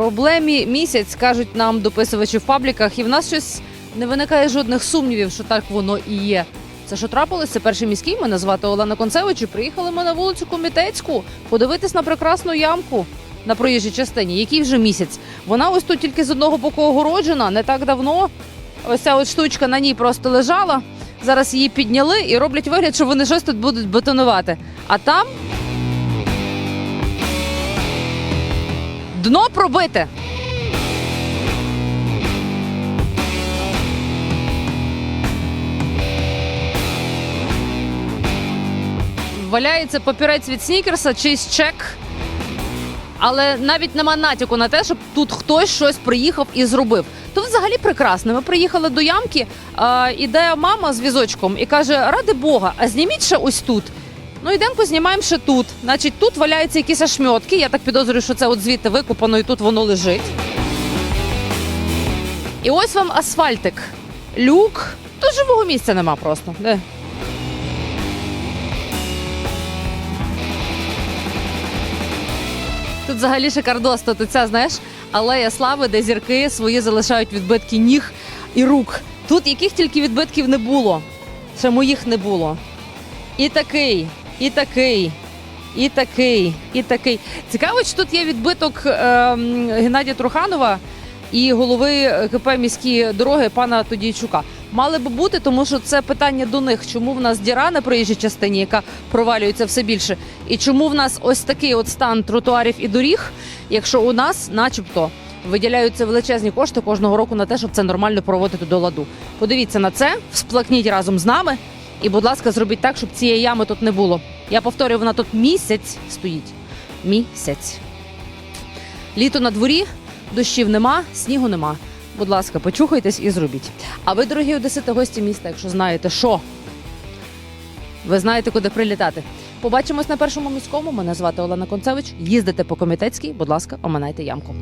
Проблемі місяць кажуть нам дописувачі в пабліках, і в нас щось не виникає жодних сумнівів, що так воно і є. Це що трапилось? Це перший міський. Мене звати Олена Концевич. і Приїхали ми на вулицю Комітетську подивитись на прекрасну ямку на проїжджій частині. Який вже місяць? Вона ось тут тільки з одного боку огороджена, не так давно. Ось ця от штучка на ній просто лежала. Зараз її підняли і роблять вигляд, що вони щось тут будуть бетонувати. А там дно пробите. Валяється папірець від снікерса, чийсь чек. Але навіть нема натяку на те, щоб тут хтось щось приїхав і зробив. Тут взагалі прекрасно. Ми приїхали до ямки, іде мама з візочком і каже: Ради Бога, а зніміть ще ось тут. Ну, йдемо, знімаємо ще тут. Значить, тут валяються якісь ошмьотки. Я так підозрюю, що це от звідти викопано і тут воно лежить. І ось вам асфальтик. Люк. Тут живого місця нема просто. Де? Тут взагалі шикардос. Тут ця, знаєш, алея слави, де зірки свої залишають відбитки ніг і рук. Тут яких тільки відбитків не було. Ще моїх не було. І такий, і такий, і такий, і такий. Цікаво, чи тут є відбиток ем, Геннадія Труханова і голови КП міські дороги пана Тодійчука. Мали би бути, тому що це питання до них. Чому в нас діра на проїжджій частині, яка провалюється все більше, і чому в нас ось такий от стан тротуарів і доріг, якщо у нас, начебто, виділяються величезні кошти кожного року на те, щоб це нормально проводити до ладу. Подивіться на це, всплакніть разом з нами, і, будь ласка, зробіть так, щоб цієї ями тут не було. Я повторюю, вона тут місяць стоїть. Місяць. Літо на дворі, дощів нема, снігу нема. Будь ласка, почухайтесь і зробіть. А ви, дорогі одесити, гості міста, якщо знаєте, що ви знаєте, куди прилітати. Побачимось на першому міському. Мене звати Олена Концевич. Їздите по комітетській, будь ласка, оминайте ямку.